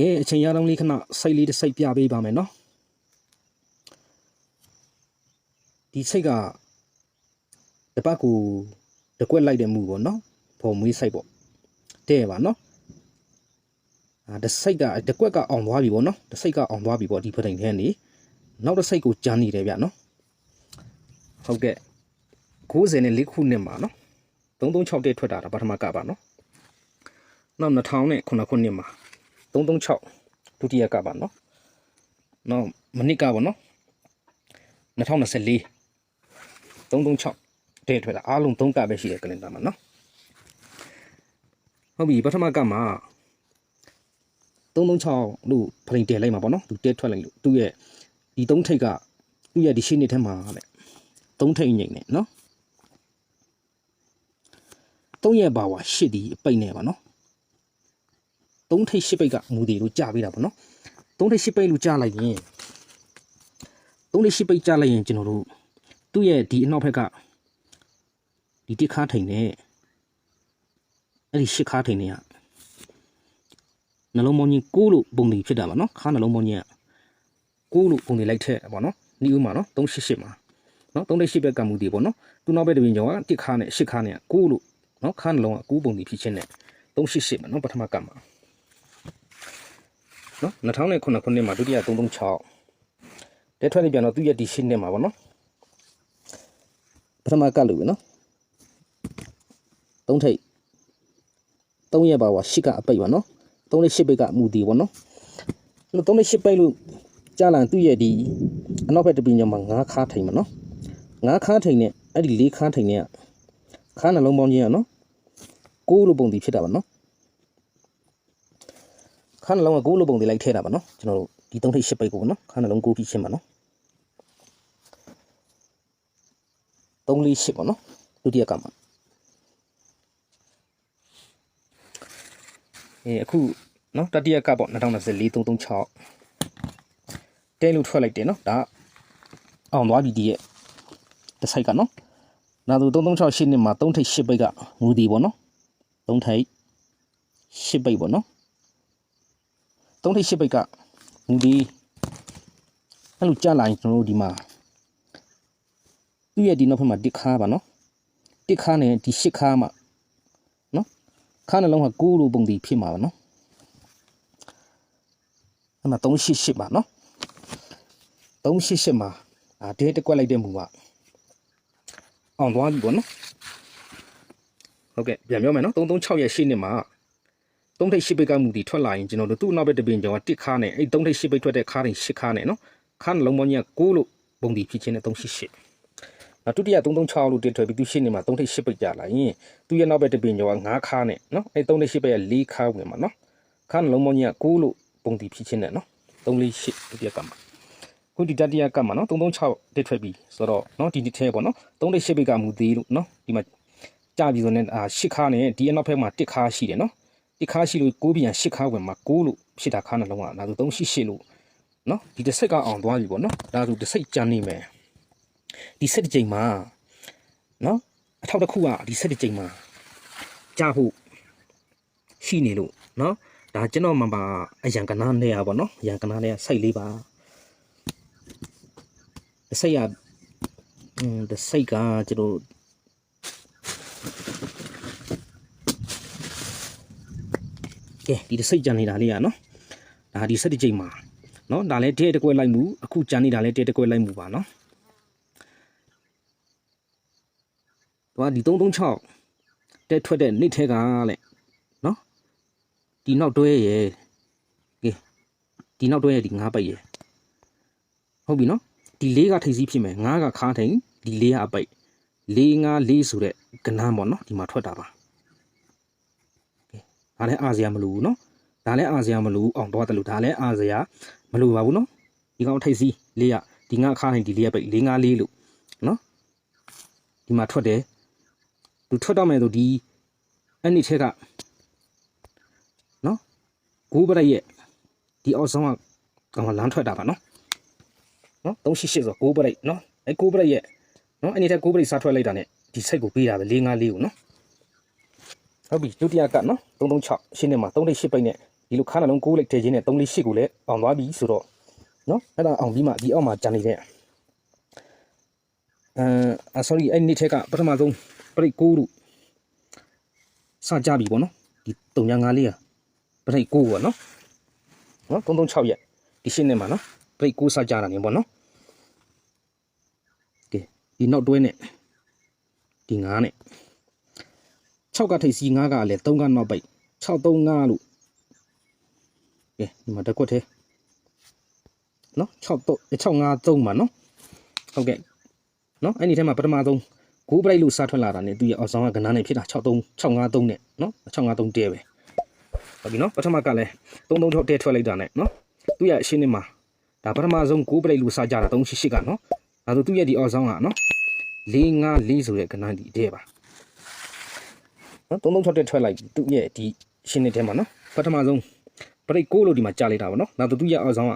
ကဲအချိန်ရတော့လေးခဏစိတ်လေးတစ်စိတ်ပြပေးပါမယ်နော်ဒီစိတ်ကတပတ်ကိုတကွက်လိုက်တဲ့မှုပေါ့နော်ဖော်မွေးစိတ်ပေါ့တဲ့ပါနော်အာတစ်စိတ်ကတကွက်ကအောင်သွားပြီပေါ့နော်တစ်စိတ်ကအောင်သွားပြီပေါ့ဒီဖထိန်ထဲနေနောက်တစ်စိတ်ကိုကြမ်းနေတယ်ဗျနော်ဟုတ်ကဲ့90နဲ့4ခုနှစ်မှာနော်336တဲ့ထွက်တာဒါပထမကပါနော်နောက်2000နဲ့9ခုနှစ်မှာ 336ဒုတိယကပါနော်နောက်မနစ်ကပါနော်2024 336တဲ့ထွက်တာအားလုံး3ကပဲရှိတယ်ကလင်ဒါမှာနော်ဟုတ်ပြီပထမကမှာ336လို့ဖလိန်တယ်လိုက်မှာပေါ့နော်သူတဲထွက်လိုက်လို့သူ့ရဲ့ဒီ3ထိပ်ကသူ့ရဲ့ဒီရှင်းနေထဲမှာတဲ့3ထိပ်ငိမ့်နေနော်3ရဲ့ဘာဝရှစ်ဒီအပိတ်နေပါနော် သုံးထိပ်ရှစ်ပိတ်ကမူတည်လို့ကြာပေးတာပေါ့နော်သုံးထိပ်ရှစ်ပိတ်လို့ကြာလိုက်ရင်သုံးထိပ်ရှစ်ပိတ်ကြာလိုက်ရင်ကျွန်တော်တို့သူ့ရဲ့ဒီအနောက်ဘက်ကဒီတစ်ခါထိန်နဲ့အဲ့ဒီရှစ်ခါထိန်နဲ့ကနှလုံးမောင်းကြီးကိုးလို့ပုံတည်ဖြစ်တာပါနော်ခါနှလုံးမောင်းကြီးကကိုးလို့ပုံတည်လိုက်တဲ့ပေါ့နော်ဒီဥမှာနော်388မှာနော်3ထိပ်ရှစ်ဘက်ကမူတည်ပေါ့နော်သူ့နောက်ဘက်တပင်ကျော်ကတစ်ခါနဲ့ရှစ်ခါနဲ့ကိုးလို့နော်ခါနှလုံးကကိုးပုံတည်ဖြစ်ခြင်းနဲ့388မှာနော်ပထမကမှာ နော်2009ခုနှစ်မှာဒုတိယ336တဲထွက်နေပြန်တော့သူ့ရဲ့ဒီရှင်းနေမှာပေါ့နော်ပထမကတ်လို့ပဲနော်သုံးထိပ်သုံးရက်ပါဝါရှစ်ကအပိတ်ပါနော်သုံးလေးရှစ်ပိတ်ကမူတည်ပေါ့နော်အဲ့လိုသုံးလေးရှစ်ပိတ်လို့ကြာလာသူ့ရဲ့ဒီအနောက်ဘက်တပင်ညမှာငါးခါထိန်ပါနော်ငါးခါထိန်နဲ့အဲ့ဒီလေးခါထိန်နဲ့ကခါနှလုံးပေါင်းချင်းကနော်ကိုးလိုပုံတည်ဖြစ်တာပါနော် ခါနှလုံးကကိုးလိုပုံတွေလိုက်ထဲတာပါနော်ကျွန်တော်တို့ဒီသုံးထိပ်ရှစ်ပိတ်ကိုပေါ့နော်ခါနှလုံးကိုးပြီးရှင်းပါနော်သုံးလေးရှစ်ပေါ့နော်ဒုတိယကမှာအဲအခုနော်တတိယကပေါ့2024 336တဲလို့ထွက်လိုက်တယ်နော်ဒါအောင်သွားပြီဒီရဲ့တစ်ဆိုင်ကနော်နောက်သူ336ရှစ်နှစ်မှာ3ထိပ်ရှစ်ပိတ်ကမူဒီပေါ့နော်3ထိပ်ရှစ်ပိတ်ပေါ့နော် သုံးထိပ်ရှစ်ပိတ်ကမူဒီအဲ့လိုကြာလာရင်ကျွန်တော်တို့ဒီမှာသူ့ရဲ့ဒီနောက်ဖက်မှာတစ်ခါပါနော်တစ်ခါနဲ့ဒီရှစ်ခါမှာနော်ခါနှလုံးက9လိုပုံတည်ဖြစ်မှာပါနော်အဲ့မှာ388ပါနော်388မှာအာဒဲတက်ကွက်လိုက်တဲ့မူကအောင်သွားပြီပေါ့နော်ဟုတ်ကဲ့ပြန်ပြောမယ်နော်336ရဲ့ရှေ့နှစ်မှာ သုံးထိပ်ရှစ်ပိတ်ကမူတည်ထွက်လာရင်ကျွန်တော်တို့သူ့နောက်ဘက်တပင်ကျော်ကတစ်ခါနဲ့အဲ့သုံးထိပ်ရှစ်ပိတ်ထွက်တဲ့ခါတိုင်းရှစ်ခါနဲ့နော်ခါနှလုံးပေါင်းကြီးက6လို့ပုံတည်ဖြစ်ခြင်းနဲ့388နောက်ဒုတိယ336လို့တင်ထွက်ပြီးသူရှစ်နေမှာသုံးထိပ်ရှစ်ပိတ်ကြလာရင်သူ့ရဲ့နောက်ဘက်တပင်ကျော်က9ခါနဲ့နော်အဲ့သုံးထိပ်ရှစ်ပိတ်က4ခါဝင်မှာနော်ခါနှလုံးပေါင်းကြီးက6လို့ပုံတည်ဖြစ်ခြင်းနဲ့နော်348ဒုတိယကမှာခုဒီတတိယကမှာနော်336တက်ထွက်ပြီးဆိုတော့နော်ဒီဒီထဲပေါ့နော်သုံးထိပ်ရှစ်ပိတ်ကမူတည်လို့နော်ဒီမှာကြာပြီဆိုတော့အာရှစ်ခါနဲ့ဒီအနောက်ဘက်မှာတစ်ခါရှိတယ်နော် ဒီခါရှိလို့ကိုးပြန်ရှစ်ခါဝင်မှာကိုးလို့ဖြစ်တာခါနှလုံးကဒါဆို388လို့နော်ဒီတစ်ဆက်ကအောင်သွားပြီပေါ့နော်ဒါဆိုတစ်စိတ်ကြမ်းနေမယ်ဒီဆက်တစ်ချိန်မှာနော်အထောက်တစ်ခုကဒီဆက်တစ်ချိန်မှာကြာဖို့ရှိနေလို့နော်ဒါကျွန်တော်မှပါအရန်ကနာနေရပါနော်အရန်ကနာနေရစိတ်လေးပါတစ်စိတ်ရอืมတစ်စိတ်ကကျွန်တော် ကဲဒီတစ်စိတ်ကြံနေတာလေးอ่ะเนาะဒါဒီဆက်တစ်ကြိမ်မှာเนาะဒါလည်းတဲတစ်ကွက်လိုက်မှုအခုကြံနေတာလည်းတဲတစ်ကွက်လိုက်မှုပါเนาะသွားဒီ336တဲထွက်တဲ့နေ့ထဲကလေเนาะဒီနောက်တွဲရယ်ကဲဒီနောက်တွဲရယ်ဒီ9ပိတ်ရယ်ဟုတ်ပြီเนาะဒီလေးကထိပ်စီးဖြစ်မယ်9ကခါထိန်ဒီလေးကအပိတ်4 5 4ဆိုတဲ့ကဏ္ဍပေါ့เนาะဒီမှာထွက်တာပါ ဒါလည်းအားစရာမလိုဘူးနော်ဒါလည်းအားစရာမလိုဘူးအောင်တော့တယ်လို့ဒါလည်းအားစရာမလိုပါဘူးနော်ဒီကောင်ထိပ်စီးလေးရဒီငါခါနေဒီလေးရပိတ်၄၅လေးလို့နော်ဒီမှာထွက်တယ်သူထွက်တော့မယ်ဆိုဒီအဲ့ဒီထက်ကနော်ဂိုးပရက်ရဲ့ဒီအောက်ဆုံးကကောင်လမ်းထွက်တာပါနော်နော်388ဆိုဂိုးပရိတ်နော်အဲဂိုးပရိတ်ရဲ့နော်အနေနဲ့ဂိုးပရိတ်စားထွက်လိုက်တာ ਨੇ ဒီစိတ်ကိုပေးတာပဲ၄၅လေးကိုနော် ဟုတ်ပြီဒုတိယကနော်336ရှင်းနေမှာ338ပိတ်နဲ့ဒီလိုခါနှလုံးကိုးလိုက်ထည့်ခြင်းနဲ့3လေး8ကိုလည်းအောင်သွားပြီဆိုတော့နော်အဲ့ဒါအောင်ပြီးမှဒီအောက်မှာဂျန်နေတဲ့အဲ sorry အဲ့နေ့ထက်ကပထမဆုံးပရိတ်ကိုးလို့စကြပြီပေါ့နော်ဒီ305လေးอ่ะပရိတ်ကိုးပေါ့နော်နော်336ရက်ဒီရှင်းနေမှာနော်ပရိတ်ကိုးစကြတာနေပေါ့နော်ကဲဒီနောက်တွဲနဲ့ဒီ9နဲ့ 6ကထိပ်စီ9ကလည်း3ကနောက်ပိတ်635လို့ကဲဒီမှာတစ်ခွက်သေးနော်6 653မှာနော်ဟုတ်ကဲ့နော်အဲ့ဒီထဲမှာပထမဆုံးဂိုးပလိုက်လို့စားထွက်လာတာ ਨੇ သူရဲ့အောက်ဆောင်ကကဏ္ဍနဲ့ဖြစ်တာ63 653နဲ့နော်653တဲပဲဟုတ်ပြီနော်ပထမကလည်း336တဲထွက်လိုက်တာ ਨੇ နော်သူရဲ့အရှင်းနေမှာဒါပထမဆုံးဂိုးပလိုက်လို့စားကြတာ388ကနော်ဒါဆိုသူရဲ့ဒီအောက်ဆောင်ကနော်454ဆိုတဲ့ကဏ္ဍဒီတဲပါ နော်336တဲထွက်လိုက်ပြီသူရဲ့ဒီရှင်းနေထဲမှာနော်ပထမဆုံးပရိတ်6လို့ဒီမှာကြာလိုက်တာပါနော်နောက်သူရဲ့အောက်ဆောင်က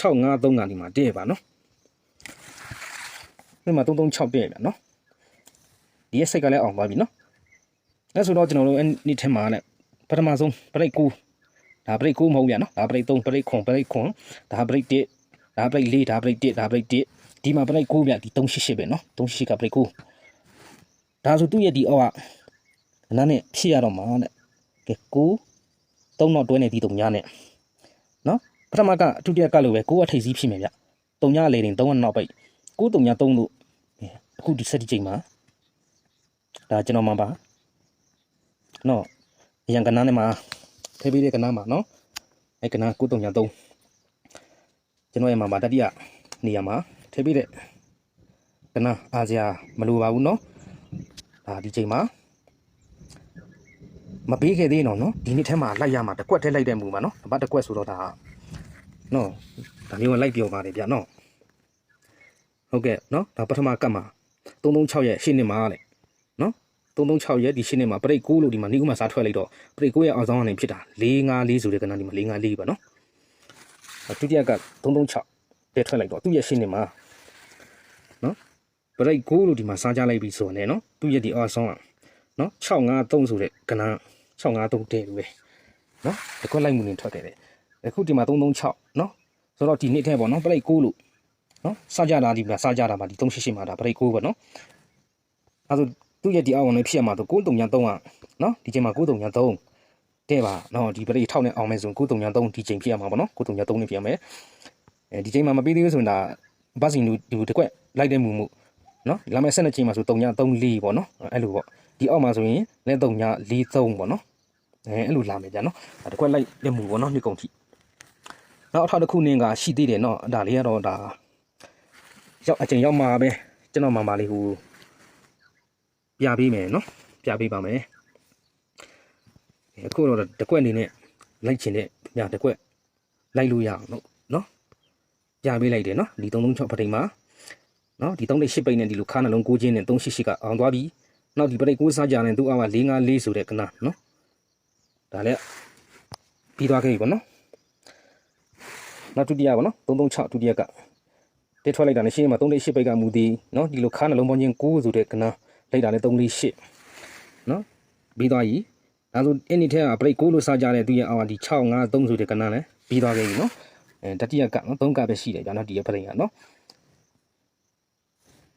653ကဒီမှာတဲပါနော်ဒီမှာ336တဲ့ဗျာနော်ဒီရဲ့စိတ်ကလည်းအောင်သွားပြီနော်အဲဆိုတော့ကျွန်တော်တို့အဲ့ဒီထဲမှာလည်းပထမဆုံးပရိတ်ကူဒါပရိတ်ကူမဟုတ်ဗျာနော်ဒါပရိတ်3ပရိတ်ခွန်ပရိတ်ခွန်ဒါပရိတ်1ဒါပရိတ်4ဒါပရိတ်1ဒါပရိတ်1ဒီမှာပရိတ်ကူဗျာဒီ388ပဲနော်388ကပရိတ်ကူဒါဆိုသူ့ရဲ့ဒီအောက်က နားနဲ့ဖြည့်ရတော့မှာတဲ့ကဲကူ3တော့တွဲနေဒီတုံညာနဲ့နော်ပထမကအထူးတရကလို့ပဲကိုအထိပ်စီးဖြစ်မယ်ဗျတုံညာလေတင်3ကနောက်ပိတ်ကိုတုံညာ3လို့အခုဒီစက်ဒီချိန်မှာဒါကျွန်တော်မှပါနော်အရင်ကနားနဲ့မှာဖေးပေးတဲ့ကနားမှာနော်အဲကနားကိုတုံညာ3ကျွန်တော်ရဲ့မှာပါတတိယနေရာမှာဖေးပေးတဲ့ကနားအားစရာမလိုပါဘူးနော်ဒါဒီချိန်မှာ မပေးခဲ့သေးတော့နော်ဒီနေ့ထဲမှာလိုက်ရမှာတစ်ကွက်ထဲလိုက်တဲ့မူပါနော်အပတ်တစ်ကွက်ဆိုတော့ဒါနော်ဒါမျိုးကလိုက်ပြောပါတယ်ဗျာနော်ဟုတ်ကဲ့နော်ဒါပထမကတ်မှာ336ရဲ့ရှင်းနေမှာလေနော်336ရဲ့ဒီရှင်းနေမှာပရိတ်6လို့ဒီမှာနေဦးမှာစားထွက်လိုက်တော့ပရိတ်6ရဲ့အောက်ဆောင်ကနေဖြစ်တာ454ဆိုတဲ့ကဏ္ဍဒီမှာ454ပါနော်ဒုတိယက336ပြထွက်လိုက်တော့သူ့ရဲ့ရှင်းနေမှာနော်ပရိတ်6လို့ဒီမှာစားကြလိုက်ပြီဆိုရင်နော်သူ့ရဲ့ဒီအောက်ဆောင်ကနော်653ဆိုတဲ့ကဏ္ဍ 653တဲ့လို့ပဲနော်တကွက်လိုက်မှုနေထွက်ခဲ့တယ်အခုဒီမှာ336နော်ဆိုတော့ဒီနေ့ထဲပေါ့နော်ပရိတ်6လို့နော်စားကြတာဒီမှာစားကြတာပါဒီ388မှာဒါပရိတ်6ပေါ့နော်အဲဆိုသူ့ရဲ့ဒီအောက်ဝင်ဖြစ်ရမှာဆို9333ကနော်ဒီချိန်မှာ9333တဲ့ပါနော်ဒီပရိတ်ထောက်နဲ့အောင်မယ်ဆို9333ဒီချိန်ဖြစ်ရမှာပေါ့နော်9333နဲ့ဖြစ်ရမယ်အဲဒီချိန်မှာမပြီးသေးဘူးဆိုရင်ဒါဘတ်စင်လူဒီတစ်ခွက်လိုက်တဲ့မူမှုနော်လာမယ့်12ချိန်မှာဆို334ပေါ့နော်အဲ့လိုပေါ့ ဒီအောက်မှာဆိုရင်လက်343ပေါ့နော်အဲအဲ့လိုလာမယ်ဗျာနော်တစ်ခွက်လိုက်တဲ့မူပေါ့နော်နှစ်ကုန်ထိနောက်အထောက်တစ်ခုနင်းကရှိသေးတယ်နော်ဒါလေးကတော့ဒါရောက်အချိန်ရောက်မှာပဲကျွန်တော်မှမလေးဟိုပြပေးမယ်နော်ပြပေးပါမယ်အခုတော့တကွက်အနေနဲ့လိုက်ချင်တဲ့ညတကွက်လိုက်လို့ရအောင်လို့နော်ပြပေးလိုက်တယ်နော်ဒီ336ပထိန်မှာနော်ဒီ38ပိတ်နဲ့ဒီလိုခါနှလုံးကိုချင်းနဲ့388ကအောင်သွားပြီ နောက်ဒီပရိတ်ကိုစားကြတယ်သူ့အောက်က454ဆိုတဲ့ကနနော်ဒါလည်းပြီးသွားခဲ့ပြီပေါ့နော်နောက်ဒုတိယပေါ့နော်336ဒုတိယကတက်ထွက်လိုက်တာနဲ့ရှင်းမှာ38ပိတ်ကမူသည်နော်ဒီလိုခါနှလုံးပေါင်းချင်း9ဆိုတဲ့ကနလိုက်တာနဲ့348နော်ပြီးသွားပြီဒါဆိုအဲ့ဒီထဲကပရိတ်6လို့စားကြတဲ့သူရဲ့အောက်ကဒီ653ဆိုတဲ့ကနလည်းပြီးသွားခဲ့ပြီနော်အဲတတိယကနော်3ကပဲရှိတယ်ဗျာနော်ဒီရဲ့ပရိတ်ကနော်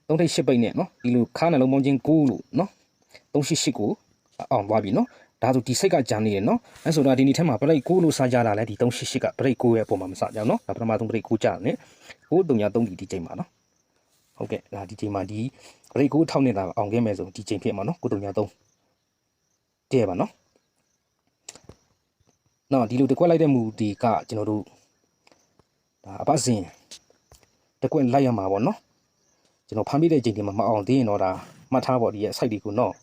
သုံးထိပ်ရှစ်ပိတ်နဲ့နော်ဒီလိုခါနှလုံးပေါင်းချင်း9လို့နော်388ကိုအောင်သွားပြီနော်ဒါဆိုဒီစိတ်ကကြာနေတယ်နော်အဲဆိုတော့ဒီနေ့ထဲမှာပရိတ်6လို့စားကြတာလဲဒီ388ကပရိတ်6ရဲ့ပုံမှာမစားကြအောင်နော်ဒါပထမဆုံးပရိတ်6ကြာတယ်9 3 3ဒီဒီချိန်မှာနော်ဟုတ်ကဲ့ဒါဒီချိန်မှာဒီပရိတ်6ထောက်နေတာအောင်ခဲ့မယ်ဆိုဒီချိန်ဖြစ်မှာနော်9 3 3တဲ့ပါနော်နော်ဒီလိုတကွက်လိုက်တဲ့မူဒီကကျွန်တော်တို့ဒါအပတ်စဉ်တကွက်လိုက်ရမှာပေါ့နော် ကျွန်တော်ဖမ်းပြတဲ့ချိန်ဒီမှာမအောင်သေးရင်တော့ဒါမှတ်ထားပေါ့ဒီရဲ့ site ဒီကိုနော်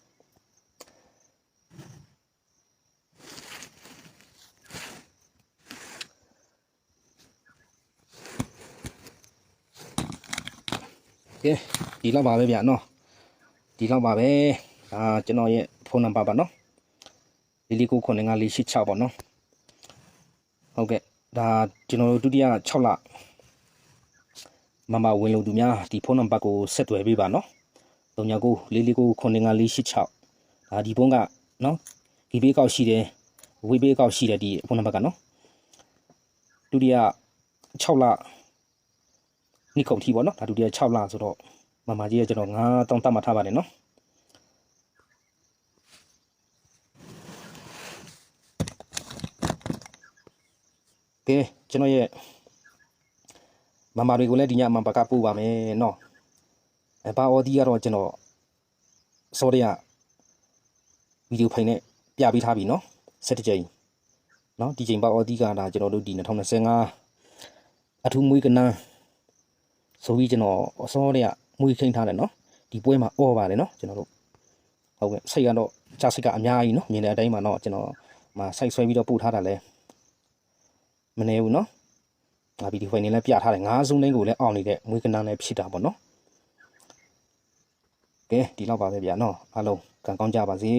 ကဲဒီလောက်ပါပဲဗျာနော်ဒီလောက်ပါပဲဒါကျွန်တော်ရဲ့ဖုန်းနံပါတ်ပါနော်လီလီကို9546ပေါ့နော်ဟုတ်ကဲ့ဒါကျွန်တော်တို့ဒုတိယ6လ မမဝင်လို့သူများဒီဖုန်းနံပါတ်ကိုဆက်သွယ်ပေးပါနော်39လေးလေးကို9546ဒါဒီဖုန်းကနော်ဒီဘေးကောက်ရှိတယ်ဝေးဘေးကောက်ရှိတယ်ဒီဖုန်းနံပါတ်ကနော်ဒုတိယ6လနှစ်ခုံထီပေါ့နော်ဒါဒုတိယ6လဆိုတော့မမကြီးကကျွန်တော်9တောင်းတတ်မှထားပါတယ်နော်ကဲကျွန်တော်ရဲ့ မမတွေကိုလည်းဒီညမှာပကပို့ပါမယ်နော်အဲဘာအော်ဒီကတော့ကျွန်တော်စောရရဗီဒီယိုဖိုင်နဲ့ပြပေးထားပြီနော်7ကြိမ်နော်ဒီချိန်ဘာအော်ဒီကဒါကျွန်တော်တို့ဒီ2025အထူးမွေးကနန်းဆိုပြီးကျွန်တော်အစောရရမွေးခိန်ထားတယ်နော်ဒီပွဲမှာအော်ပါတယ်နော်ကျွန်တော်တို့ဟုတ်ကဲ့စိတ်ကတော့ကြာစိတ်ကအများကြီးနော်မြင်တဲ့အတိုင်းမှာတော့ကျွန်တော်မစိုက်ဆွဲပြီးတော့ပို့ထားတာလဲမနေဘူးနော် ငါဗီဒီယိုဖိုင်နဲ့လည်းပြထားတယ်ငါးစုံတိုင်းကိုလည်းအောင်နေတဲ့မွေးကနန်းလည်းဖြစ်တာပေါ့နော်ကဲဒီလောက်ပါပဲဗျာနော်အားလုံးကံကောင်းကြပါစေ